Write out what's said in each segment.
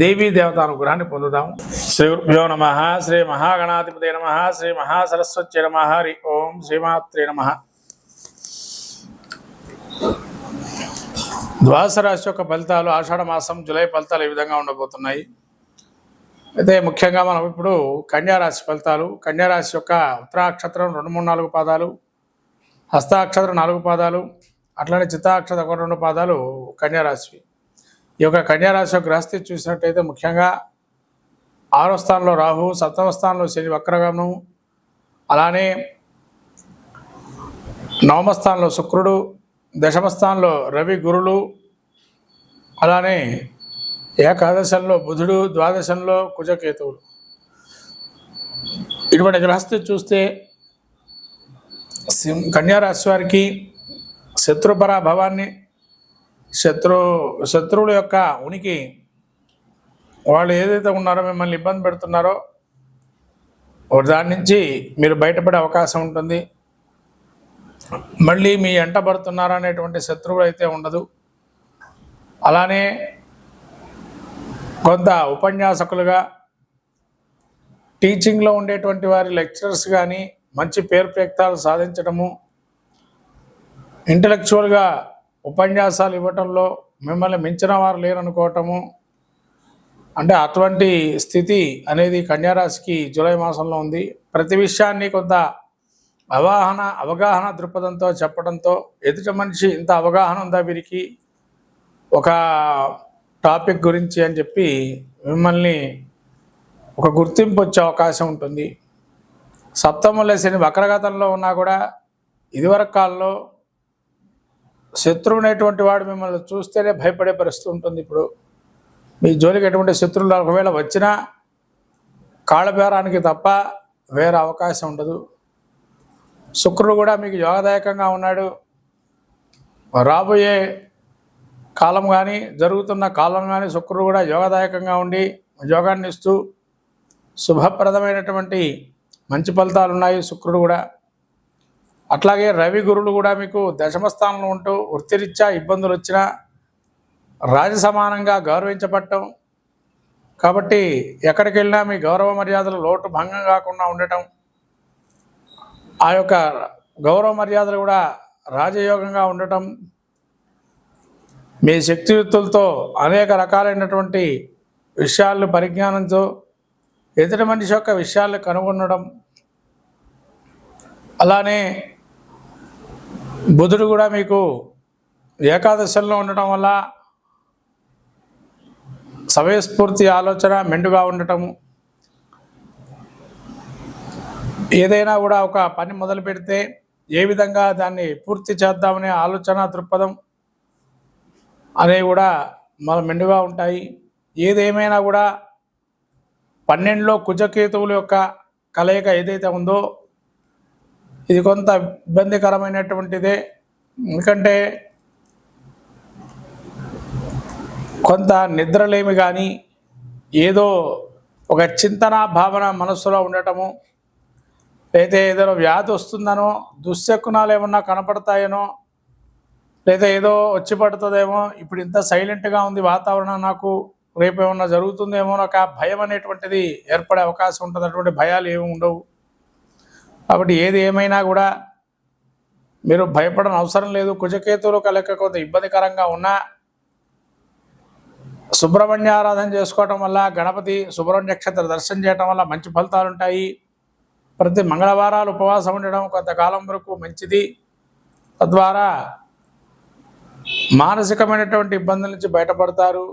దేవీ దేవత అనుగ్రహాన్ని పొందుదాం. శ్రీ గురుభ్యో నమ శ్రీ మహాగణాధిపతి నమ శ్రీ మహాసరస్వతి నమ హరి ఓం శ్రీమాత్రే నమ. ద్వాదశ రాశి యొక్క ఫలితాలు ఆషాఢ మాసం జూలై ఫలితాలు ఈ విధంగా ఉండబోతున్నాయి. అయితే ముఖ్యంగా మనం ఇప్పుడు కన్యారాశి ఫలితాలు కన్యారాశి యొక్క ఉత్తరాక్షత్రం రెండు మూడు నాలుగు పాదాలు హస్తాక్షత్రం నాలుగు పాదాలు అట్లనే చిత్తాక్షత్రం ఒక రెండు పాదాలు కన్యారాశివి ఈ యొక్క కన్యారాశి గ్రహస్థితి చూసినట్టయితే ముఖ్యంగా ఆరో స్థానంలో రాహు సప్తమ స్థానంలో శని వక్రగమనం అలానే నవమ స్థానంలో శుక్రుడు దశమస్థానంలో రవి గురులు అలానే ఏకాదశంలో బుధుడు ద్వాదశంలో కుజకేతువులు. ఇటువంటి గ్రహస్థితి చూస్తే కన్యారాశి వారికి శత్రుపరాభవాన్ని శత్రు శత్రువుల యొక్క ఉనికి వాళ్ళు ఏదైతే ఉన్నారో మిమ్మల్ని ఇబ్బంది పెడుతున్నారో దాని నుంచి మీరు బయటపడే అవకాశం ఉంటుంది. మళ్ళీ మీ ఎంట పడుతున్నారా అనేటువంటి శత్రువులు అయితే ఉండదు. అలానే కొంత ఉపన్యాసకులుగా టీచింగ్లో ఉండేటువంటి వారి లెక్చరర్స్ కానీ మంచి పేరు ప్రయక్తాలు సాధించడము ఇంటలెక్చువల్గా ఉపన్యాసాలు ఇవ్వటంలో మిమ్మల్ని మించిన వారు లేరనుకోవటము. అంటే అటువంటి స్థితి అనేది కన్యారాశికి జూలై మాసంలో ఉంది. ప్రతి విషయాన్ని కొంత అవగాహన అవగాహన దృక్పథంతో చెప్పడంతో ఎదుటి మనిషి ఇంత అవగాహన ఉందా వీరికి? ఒక టాపిక్ గురించి అని చెప్పి మిమ్మల్ని ఒక గుర్తింపు వచ్చే అవకాశం ఉంటుంది. సప్తమంలో శని వక్రగతంలో ఉన్నా కూడా ఇదివరకు కాలంలో శత్రువు అనేటువంటి వాడు మిమ్మల్ని చూస్తేనే భయపడే పరిస్థితి ఉంటుంది ఇప్పుడు. మీ జోలికి ఎటువంటి శత్రువులు ఒకవేళ వచ్చినా కాళ్ళబేరానికి తప్ప వేరే అవకాశం ఉండదు. శుక్రుడు కూడా మీకు యోగదాయకంగా ఉన్నాడు. రాబోయే కాలం కానీ జరుగుతున్న కాలం కానీ శుక్రుడు కూడా యోగదాయకంగా ఉండి యోగాన్ని ఇస్తూ శుభప్రదమైనటువంటి మంచి ఫలితాలు ఉన్నాయి శుక్రుడు కూడా. అట్లాగే రవి గురులు కూడా మీకు దశమ స్థానంలో ఉంటూ వృత్తిరీత్యా ఇబ్బందులు వచ్చినా రాజసమానంగా గౌరవించబడటం కాబట్టి ఎక్కడికి వెళ్ళినా మీ గౌరవ మర్యాదలు లోటు భంగం కాకుండా ఉండటం. ఆ యొక్క గౌరవ మర్యాదలు కూడా రాజయోగంగా ఉండటం. మీ శక్తియుక్తులతో అనేక రకాలైనటువంటి విషయాలను పరిజ్ఞానంతో ఎదుటి మనిషి యొక్క విషయాలను కనుగొనడం. అలానే బుధుడు కూడా మీకు ఏకాదశంలో ఉండటం వల్ల సమయస్ఫూర్తి ఆలోచన మెండుగా ఉండటము ఏదైనా కూడా ఒక పని మొదలు పెడితే ఏ విధంగా దాన్ని పూర్తి చేద్దామనే ఆలోచన దృక్పథం అనేవి కూడా మన మెండుగా ఉంటాయి. ఏదేమైనా కూడా పన్నెండులో కుజకేతువుల యొక్క కలయిక ఏదైతే ఉందో ఇది కొంత ఇబ్బందికరమైనటువంటిదే. ఎందుకంటే కొంత నిద్రలేమి కానీ ఏదో ఒక చింతన భావన మనస్సులో ఉండటము లేదా ఏదైనా వ్యాధి వస్తుందనో దుశ్శకునాలు ఏమన్నా కనపడతాయనో లేదా ఏదో వచ్చి పడుతుందేమో ఇప్పుడు ఇంత సైలెంట్గా ఉంది వాతావరణం నాకు రేపు ఏమన్నా జరుగుతుందేమో నాకు ఆ భయం అనేటువంటిది ఏర్పడే అవకాశం ఉంటుంది. అటువంటి భయాలు ఏమి ఉండవు. కాబట్టి ఏది ఏమైనా కూడా మీరు భయపడని అవసరం లేదు. కుజకేతువులు కలక కొంత ఇబ్బందికరంగా ఉన్నా సుబ్రహ్మణ్య ఆరాధన చేసుకోవటం వల్ల గణపతి సుబ్రహ్మణ్య క్షేత్ర దర్శనం చేయటం వల్ల మంచి ఫలితాలు ఉంటాయి. ప్రతి మంగళవారాలు ఉపవాసం ఉండడం కొంతకాలం వరకు మంచిది. తద్వారా మానసికమైనటువంటి ఇబ్బందుల నుంచి బయటపడతారు.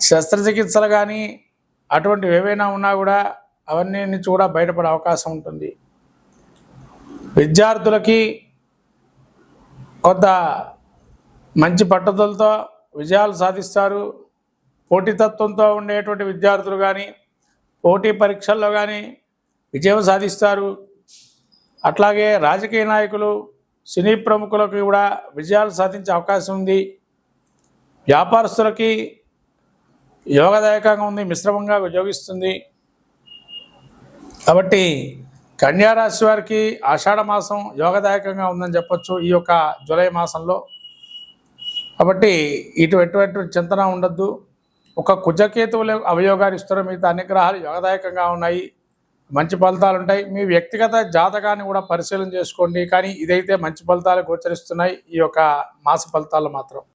శస్త్రచికిత్సలు కానీ అటువంటివి ఏవైనా ఉన్నా కూడా అవన్నీ నుంచి కూడా బయటపడే అవకాశం ఉంటుంది. విద్యార్థులకి కొంత మంచి పట్టుదలతో విజయాలు సాధిస్తారు. పోటీతత్వంతో ఉండేటువంటి విద్యార్థులు కానీ పోటీ పరీక్షల్లో కానీ విజయం సాధిస్తారు. అట్లాగే రాజకీయ నాయకులు సినీ ప్రముఖులకు కూడా విజయాలు సాధించే అవకాశం ఉంది. వ్యాపారస్తులకి యోగదాయకంగా ఉంది మిశ్రమంగా యోగిస్తుంది కాబట్టి కన్యారాశి వారికి ఆషాఢ మాసం యోగదాయకంగా ఉందని చెప్పొచ్చు ఈ యొక్క జూలై మాసంలో. కాబట్టి ఇటు ఎటువంటి చింతన ఉండద్దు. ఒక కుజకేతువులు అవయోగాలు ఇస్తారు మిగతా అన్ని గ్రహాలు యోగదాయకంగా ఉన్నాయి. మంచి ఫలితాలు ఉంటాయి. మీ వ్యక్తిగత జాతకాన్ని కూడా పరిశీలన చేసుకోండి. కానీ ఇదైతే మంచి ఫలితాలు గోచరిస్తున్నాయి ఈ యొక్క మాస ఫలితాలు మాత్రం.